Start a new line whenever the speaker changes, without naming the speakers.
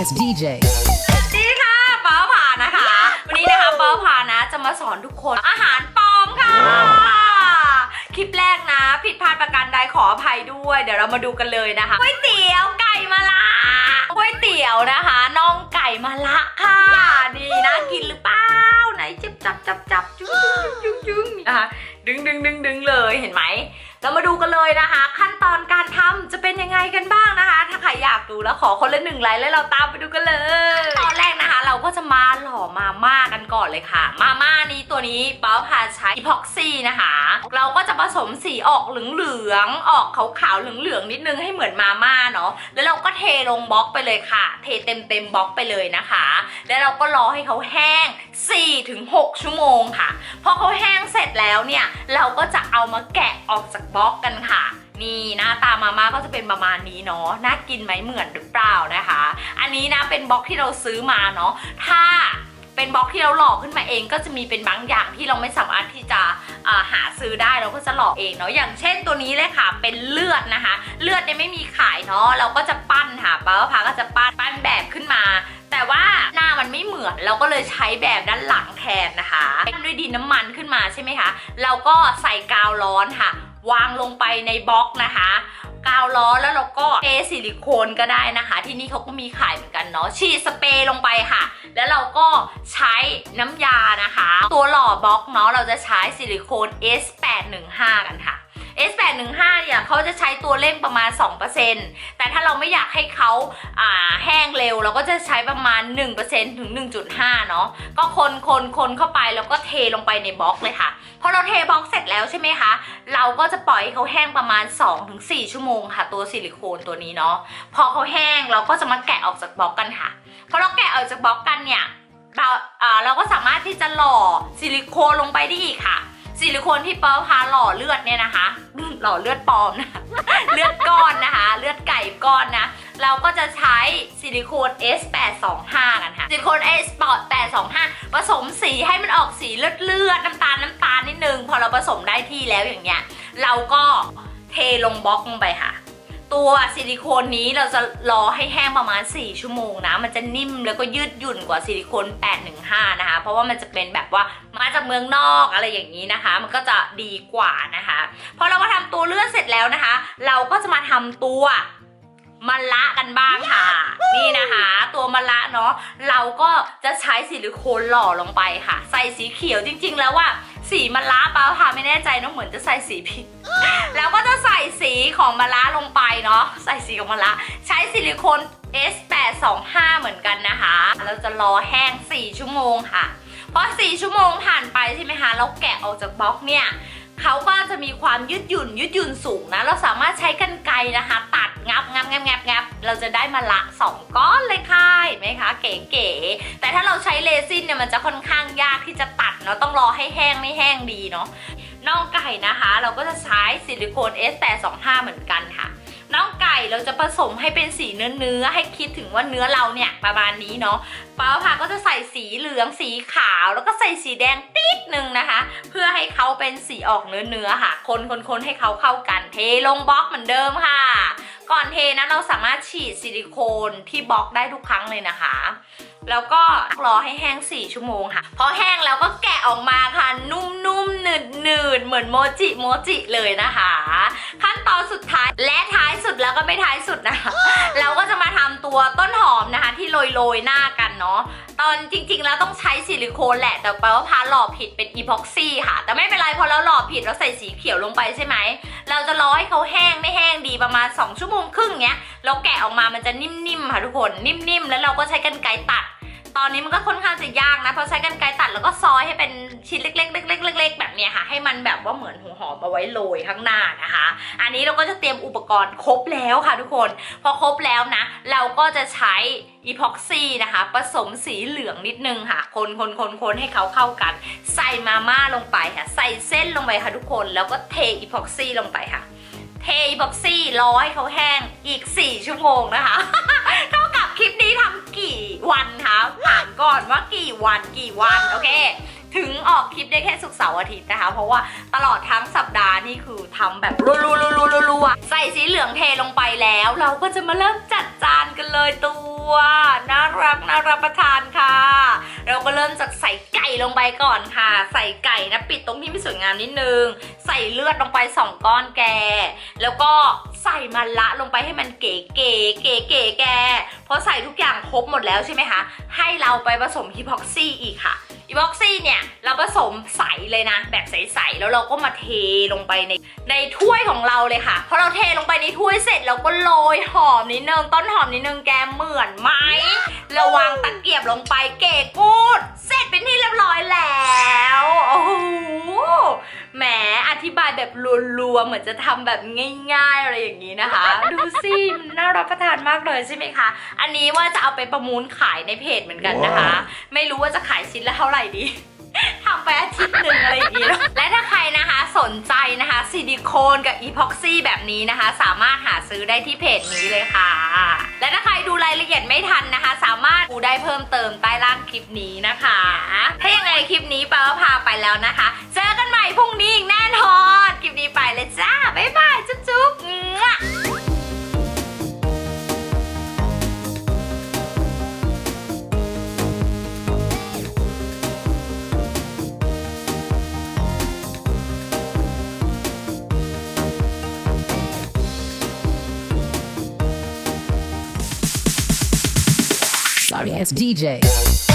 as DJ.
ดีค่ะป้าผ่านะคะ วันนี้นะคะป้าผ่านะจะมาสอนทุกคนอาหารปลอมค่ะ คลิปแรกนะ ผิดพลาดประการใดขออภัยด้วย เดี๋ยวเรามาดูกันเลยนะคะก๋วยเตี๋ยวไก่มะละก๋วยเตี๋ยวนะคะน่องไก่มะละค่ะนี่น่ากินหรือเปล่าไหนจับจับจับจับจุ้งจุ้งจุ้งนะคะดึงดึงดึงดึงเลยเห็นไหม เรามาดูกันเลยนะคะ ขั้นตอนการทำจะเป็นยังไงกันบ้างนะคะ ถ้าใครอยากดูแล้วขอคนละหนึ่งไลค์แล้วเราตามไปดูกันเลยตอนแรกนะ เราก็จะมาหล่อมาม่ากันก่อนเลยค่ะ มาม่านี้ตัวนี้เป้าพาใช้อีพ็อกซี่นะคะ เราก็จะผสมสีออกเหลืองๆออกขาวๆเหลืองๆนิดนึงให้เหมือนมาม่าเนาะแล้วเราก็เทลงบล็อกไปเลยค่ะ เทเต็มเต็มๆบล็อกไปเลยนะคะ แล้วเราก็รอให้เขาแห้ง 4-6 ชั่วโมงค่ะ พอเขาแห้งเสร็จแล้วเนี่ยเราก็จะเอามาแกะออกจากบล็อกกันค่ะ นี่หน้าตามาม่าก็จะเป็นประมาณนี้เนาะน่ากินไหมเหมือนหรือเปล่านะคะ อันนี้นะเป็นบล็อกที่เราซื้อมาเนาะถ้าเป็นบล็อกที่เราหลอกขึ้นมาเองก็จะมีเป็นบางอย่างที่เราไม่สามารถที่จะาหาซื้อได้เราก็จะหลอกเองเนาะอย่างเช่นตัวนี้เลยค่ะเป็นเลือดนะคะ เลือดเนี่ยไม่มีขายเนาะเราก็จะปั้นค่ะป้าพาก็จะปั้นปั้นแบบขึ้นมา แต่ว่าหน้ามันไม่เหมือนเราก็เลยใช้แบบด้านหลังแทนนะคะทำด้วยดินน้ำมันขึ้นมาใช่ไหมคะเราก็ใส่กาวร้อนค่ะ วางลงไปในบล็อกนะคะ กาวล้อแล้วเราก็เทซิลิโคนก็ได้นะคะ ที่นี่เขาก็มีขายเหมือนกันเนาะฉีดสเปรย์ลงไปค่ะ แล้วเราก็ใช้น้ำยานะคะ ตัวหล่อบล็อกเนาะเราจะใช้ซิลิโคน S815 กันค่ะ S815 เนี่ยเขาจะใช้ตัวเร่งประมาณ 2%แต่ถ้าเราไม่อยากให้เขาอ่าแห้งเร็ว เราก็จะใช้ประมาณ 1%ถึง 1.5 เนาะก็คนคนคนเข้าไปแล้วก็เทลงไปในบล็อกเลยค่ะ พอเราเทบล็อกเสร็จแล้วใช่ไหมคะ เราก็จะปล่อยให้เขาแห้งประมาณ 2-4 ชั่วโมงค่ะ ตัวซิลิโคนตัวนี้เนาะพอเขาแห้งเราก็จะมาแกะออกจากบล็อกกันค่ะพอเราแกะออกจากบล็อกกันเนี่ยเราอ่าเราก็สามารถที่จะหล่อซิลิโคนลงไปได้อีกค่ะ ซิลิโคนที่เปิ้ลพาหล่อเลือดเนี่ยนะคะ หล่อเลือดปลอมนะเลือดก้อนนะคะ เลือดไก่ก้อนนะ เราก็จะใช้ซิลิโคน S825 กันค่ะ ซิลิโคน S825 ผสมสีให้มันออกสีเลือดเลือดน้ำตาลน้ำตาลนิดนึง พอเราผสมได้ที่แล้วอย่างเงี้ย เราก็เทลงบล็อกลงไปค่ะ ตัวซิลิโคนนี้เราจะรอให้แห้งประมาณ 4 ชั่วโมงนะ มันจะนิ่มแล้วก็ยืดหยุ่นกว่าซิลิโคน 815 นะคะ เพราะว่ามันจะเป็นแบบว่ามาจากเมืองนอกอะไรอย่างนี้นะคะ มันก็จะดีกว่านะคะพอเรามาทำตัวเลือดเสร็จแล้วนะคะ เราก็จะมาทำตัวมะละกันบ้างค่ะ นี่นะคะ ตัวมะละเนาะเราก็จะใช้ซิลิโคนหล่อลงไปค่ะ ใส่สีเขียวจริง ๆ แล้วว่า สีมะละป้าค่ะไม่แน่ใจเนอะเหมือนจะใส่สีผิด แล้วก็จะใส่สีของมะระลงไปเนาะใส่สีของมะระใช้ซิลิโคน S825 เหมือนกันนะคะ เราจะรอแห้ง 4 ชั่วโมงค่ะพอ4ชั่วโมงผ่านไปใช่ไหมคะเราแกะออกจากบล็อกเนี่ยเขาก็จะมีความยืดหยุ่นยืดหยุ่นสูงนะ เราสามารถใช้กรรไกรนะคะ ตัดงับงับงับงับงับเราจะได้มาละสองก้อนเลยค่ะเห็นไหมคะ เก๋ๆแต่ถ้าเราใช้เรซินเนี่ยมันจะค่อนข้างยากที่จะตัด เนาะต้องรอให้แห้งไม่แห้งดีเนาะน่องไก่นะคะ เราก็จะใช้ซิลิโคน S825 เหมือนกันค่ะน่องไก่เราจะผสมให้เป็นสีเนื้อเนื้อให้คิดถึงว่าเนื้อเราเนี่ยประมาณนี้เนาะป้าพาก็จะใส่สีเหลืองสีขาว แล้วก็ใส่สีแดงติดหนึ่งนะคะ เพื่อให้เขาเป็นสีออกเนื้อเนื้อค่ะ คนคนคนให้เขาเข้ากันเทลงบล็อกเหมือนเดิมค่ะ ก่อนเทนะเราสามารถฉีดซิลิโคนที่บล็อกได้ทุกครั้งเลยนะคะ แล้วก็รอให้แห้ง 4 ชั่วโมงค่ะ พอแห้งแล้วก็แกะออกมาค่ะ นุ่มๆหนืดๆเหมือนโมจิโมจิเลยนะคะ ขั้นตอนสุดท้ายและท้ายสุดแล้วก็ไม่ท้ายสุดนะคะ เราก็จะมาทำตัวต้นหอมนะคะ ที่โรยๆหน้า ตอนจริง ๆ แล้วต้องใช้ซิลิโคนแหละ แต่แปลว่าพาหล่อผิดเป็นอีพ็อกซี่ค่ะ แต่ไม่เป็นไรพอเราหล่อผิดเราใส่สีเขียวลงไปใช่ไหม เราจะรอให้เขาแห้งไม่แห้งดีประมาณ 2 ชั่วโมงครึ่งเนี้ยเราแกะออกมามันจะนิ่มๆค่ะทุกคนนิ่มๆแล้วเราก็ใช้กรรไกรตัด ตอนนี้มันก็ค่อนข้างจะยากนะ เพราะใช้กรรไกรตัดแล้วก็ซอยให้เป็นชิ้นเล็กๆเล็กๆเล็กๆแบบนี้ค่ะ ให้มันแบบว่าเหมือนหัวหอมเอาไว้โรยข้างหน้านะคะ อันนี้เราก็จะเตรียมอุปกรณ์ครบแล้วค่ะทุกคน พอครบแล้วนะ เราก็จะใช้อีพ็อกซี่นะคะผสมสีเหลืองนิดนึงค่ะ คนคนคนคนให้เขาเข้ากัน ใส่มาม่าลงไปค่ะ ใส่เส้นลงไปค่ะทุกคน แล้วก็เทอีพ็อกซี่ลงไปค่ะ เทอีพ็อกซี่รอให้เขาแห้งอีก 4 ชั่วโมงนะคะ นี้ทำกี่วันคะถามก่อนว่ากี่วันกี่วันโอเคถึงออกคลิปได้แค่ศุกร์เสาร์อาทิตย์นะคะ เพราะว่าตลอดทั้งสัปดาห์นี่คือทำแบบรัวๆๆๆใส่สีเหลืองเทลงไปแล้ว เราก็จะมาเริ่มจัดจานกันเลยตัวน่ารักน่ารับประทานค่ะ เราก็เริ่มจากใส่ไก่ลงไปก่อนค่ะ ใส่ไก่นะปิดตรงที่ไม่สวยงามนิดนึง ใส่เลือดลงไปสองก้อนแก แล้วก็ใส่มันละลงไปให้มันเก๋เก๋เก๋เก๋แก พอใส่ทุกอย่างครบหมดแล้วใช่ไหมคะ ให้เราไปผสมฮิปอกซี่อีกค่ะอีบ็อกซี่เนี่ยเราผสมใสเลยนะ แบบใสๆแล้วเราก็มาเทลงไปในในถ้วยของเราเลยค่ะพอเราเทลงไปในถ้วยเสร็จเราก็โรยหอมนิดนึงต้นหอมนิดนึงแกเหมือนไหมระวางตะเกียบลงไปเก๋กูด เสร็จเป็นที่เรียบร้อยแล้วโอ้โหแหมอธิบายแบบรัวๆเหมือนจะทำแบบง่าย ๆ อะไรอย่างนี้นะคะ ดูสิมันน่ารับประทานมากเลยใช่ไหมคะ อันนี้ว่าจะเอาไปประมูลขายในเพจเหมือนกันนะคะ ไม่รู้ว่าจะขายชิ้นละเท่าไหร่ดีทำไปอาทิตย์หนึ่งอะไรอย่างนี้เนอะและถ้าใครนะคะสนใจนะคะซิลิโคนกับอีพ็อกซี่แบบนี้นะคะ สามารถหาซื้อได้ที่เพจนี้เลยค่ะ และถ้าใครดูรายละเอียดไม่ทันนะคะ สามารถดูได้เพิ่มเติมใต้ล่างคลิปนี้นะคะ ถ้ายังไงคลิปนี้แปลว่าพาไปแล้วนะคะเจอกันใหม่ พรุ่งนี้อีกแน่นอน คลิปนี้ไปเลยจ้า บ๊ายบาย จุ๊บจุ๊บมั่ว
Sorry, it's DJ.